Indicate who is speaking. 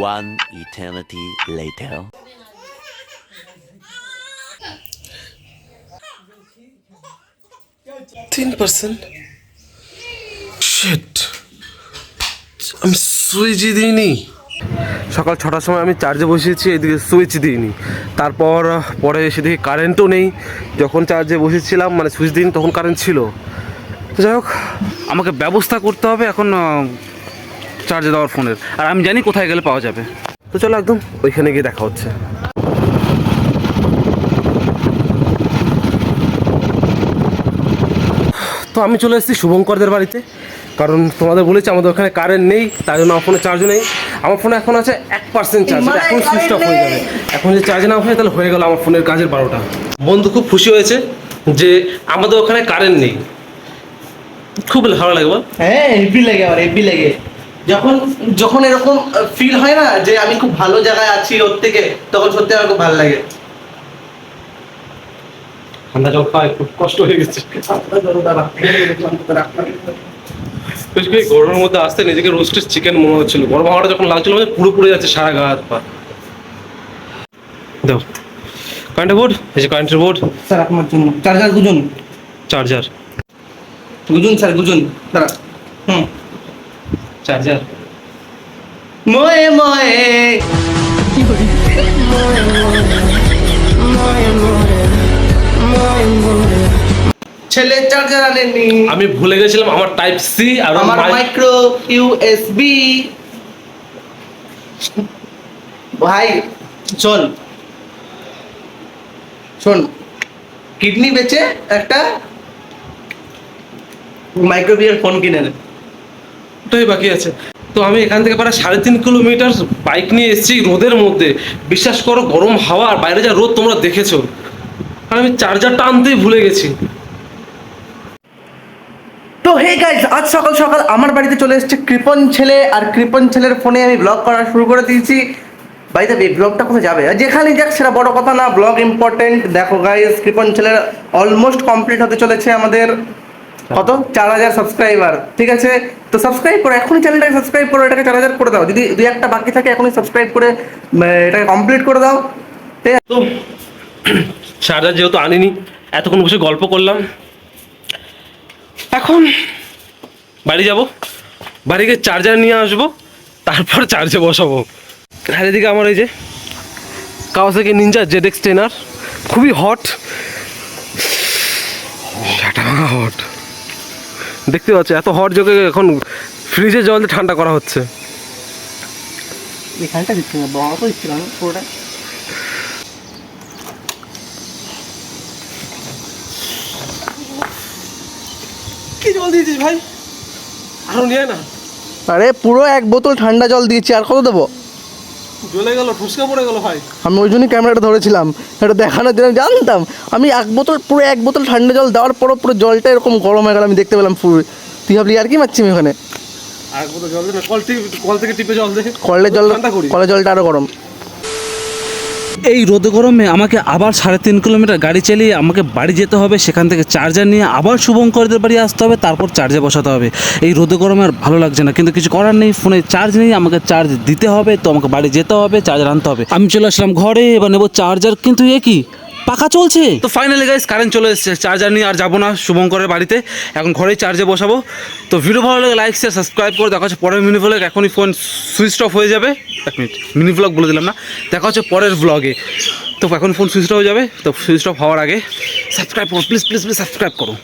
Speaker 1: One eternity later.
Speaker 2: তিন percent shit আমি সুইচই দিইনি। সকাল ছটার সময় আমি চার্জে বসিয়েছি এদিকে সুইচ দিইনি। তারপর পরে এসে দেখি কারেন্টও নেই। যখন চার্জে বসেছিলাম মানে সুইচ দিইনি তখন কারেন্ট ছিল। তো যাই হোক আমাকে ব্যবস্থা করতে হবে এখন চার্জে দেওয়ার ফোনের আর আমি জানি কোথায় গেলে পাওয়া যাবে। তো চলো একদম ওইখানে গিয়ে দেখা হচ্ছে। তো আমি চলে এসেছি শুভঙ্করদের বাড়িতে। কারণ তোমাদের বলেছি আমাদের ওখানে কারেন্ট নেই তার জন্য আমার ফোনে চার্জও নেই। আমার ফোনে এখন আছে এক পার্সেন্ট চার্জ এখন সুইচ অফ হয়ে যাবে। এখন যে চার্জ না হয় তাহলে হয়ে গেল আমার ফোনের কাজের বারোটা। বন্ধু খুব খুশি হয়েছে যে আমাদের ওখানে কারেন্ট নেই। খুব ভালো লাগে বল।
Speaker 3: হ্যাঁ হেভি লাগে আমার হেভি লাগে। যখন যখন এরকম ফিল হয় না যে আমি খুব ভালো জায়গায় আছি ওর থেকে তখন সত্যি আমার খুব ভালো লাগে।
Speaker 2: ঠান্ডা জল খাওয়া একটু কষ্ট হয়ে গেছে। গরমের মধ্যে আসতে নিজেকে রোস্টেড চিকেন মনে হচ্ছিল। গরম হাওয়াটা যখন লাগছিল মানে পুরো পুড়ে যাচ্ছে সারা গা হাত পা। দেখো কারেন্টের বোর্ড এই যে কারেন্টের বোর্ড
Speaker 3: স্যার আপনার জন্য। চার্জার গুজুন।
Speaker 2: চার্জার
Speaker 3: গুজুন স্যার গুজুন। দাঁড়া হুম।
Speaker 2: চার্জার
Speaker 3: ময়ে ময়ে ছেলে চার্জার আনেনি
Speaker 2: আমি ভুলে গেছিলাম আমার টাইপ সি আর
Speaker 3: আমার
Speaker 2: মাইক
Speaker 3: মাইক্রো ইউএসবি ভাই শোন। শোন কিডনি বেচে একটা মাইক্রোবিয়ার ফোন কিনে নে।
Speaker 2: ওটাই বাকি আছে। তো আমি এখান থেকে প্রায় সাড়ে তিন কিলোমিটার বাইক নিয়ে এসেছি রোদের মধ্যে। বিশ্বাস করো, গরম হাওয়া আর বাইরে যা রোদ তোমরা দেখেছ। আর আমি চার্জারটা আনতেই ভুলে গেছি।
Speaker 3: তো হে গাইস আজ সকাল সকাল আমার বাড়িতে চলে এসেছে কৃপন ছেলে। আর কৃপন ছেলের ফোনে আমি ব্লগ করা শুরু করে দিয়েছি। এই ব্লগটা কোথায় যাবে? যেখানে যাক, সেটা বড় কথা না ব্লগ ইম্পর্টেন্ট দেখো গাইস কৃপন ছেলের অলমোস্ট কমপ্লিট হতে চলেছে আমাদের। কত? চার হাজার সাবস্ক্রাইবার ঠিক আছে? তো সাবস্ক্রাইব করো, এখনই চ্যানেলটাকে সাবস্ক্রাইব করো, এটাকে চার হাজার করে দাও। যদি দুই একটা বাকি থাকে, এখনই সাবস্ক্রাইব করে এটাকে কমপ্লিট করে দাও। ঠিক আছে?
Speaker 2: চার্জার যেহেতু আনিনি, এতক্ষণ বসে গল্প করলাম। এখন বাড়ি যাব বাড়ি গিয়ে চার্জার নিয়ে আসব, তারপর চার্জে বসাবো। আর এদিকে আমার এই যে কাওয়াসাকি নিনজা জেড এক্স টেনার খুবই হট হট দেখতে পাচ্ছ এত হট যোগে এখন ফ্রিজে জল দিয়ে ঠান্ডা করা হচ্ছে।
Speaker 3: এখানটা দিচ্ছি না বড় তো না পুরোটা।
Speaker 2: কি জল দিয়েছিস ভাই? আরও নিয়ে না।
Speaker 3: আরে পুরো এক বোতল ঠান্ডা জল দিয়েছি আর কত দেবো?
Speaker 2: জ্বলে গেল ঠুসকা পড়ে গেল ভাই।
Speaker 3: আমি ওই জন্যই ক্যামেরাটা ধরেছিলাম। এটা দেখানোর জন্য জানতাম। আমি এক বোতল পুরো এক বোতল ঠান্ডা জল দেওয়ার পরও পুরো জলটা এরকম গরম হয়ে গেল আমি দেখতে পেলাম পুরো। তুই ভাবলি আর কি মারছি আমি ওখানে?
Speaker 2: আর কত জল দেবে কল থেকে কল থেকে টিপে জল দেখে
Speaker 3: কলের জল কলের জলটা আরও গরম।
Speaker 4: এই রোদে গরমে আমাকে আবার সাড়ে তিন কিলোমিটার গাড়ি চালিয়ে আমাকে বাড়ি যেতে হবে, সেখান থেকে চার্জার নিয়ে আবার শুভঙ্করদের বাড়ি আসতে হবে, তারপর চার্জে বসাতে হবে। এই রোদে গরমে আর ভালো লাগছে না, কিন্তু কিছু করার নেই ফোনে চার্জ নেই, আমাকে চার্জ দিতে হবে, তো আমাকে বাড়ি যেতে হবে চার্জার আনতে হবে। আমি চলে আসলাম ঘরে, এবার নেব চার্জার কিন্তু এ কি? পাকা চলছে। তো ফাইনালি গাইস কারেন্ট চলে এসেছে। চার্জার নিয়ে আর যাব না শুভঙ্করের বাড়িতে। এখন ঘরেই চার্জে বসাবো। তো ভিডিও ভালো লাগে লাইক শেয়ার সাবস্ক্রাইব করে দেখা হচ্ছে পরের মিনি ব্লগ এখনই ফোন সুইচ অফ হয়ে যাবে। এক মিনিট মিনি ব্লগ বলে দিলাম না। দেখা হচ্ছে পরের ব্লগে তো এখন ফোন সুইচ অফ হয়ে যাবে। তো সুইচ অফ হওয়ার আগে সাবস্ক্রাইব করো। প্লিজ প্লিজ প্লিজ সাবস্ক্রাইব করো।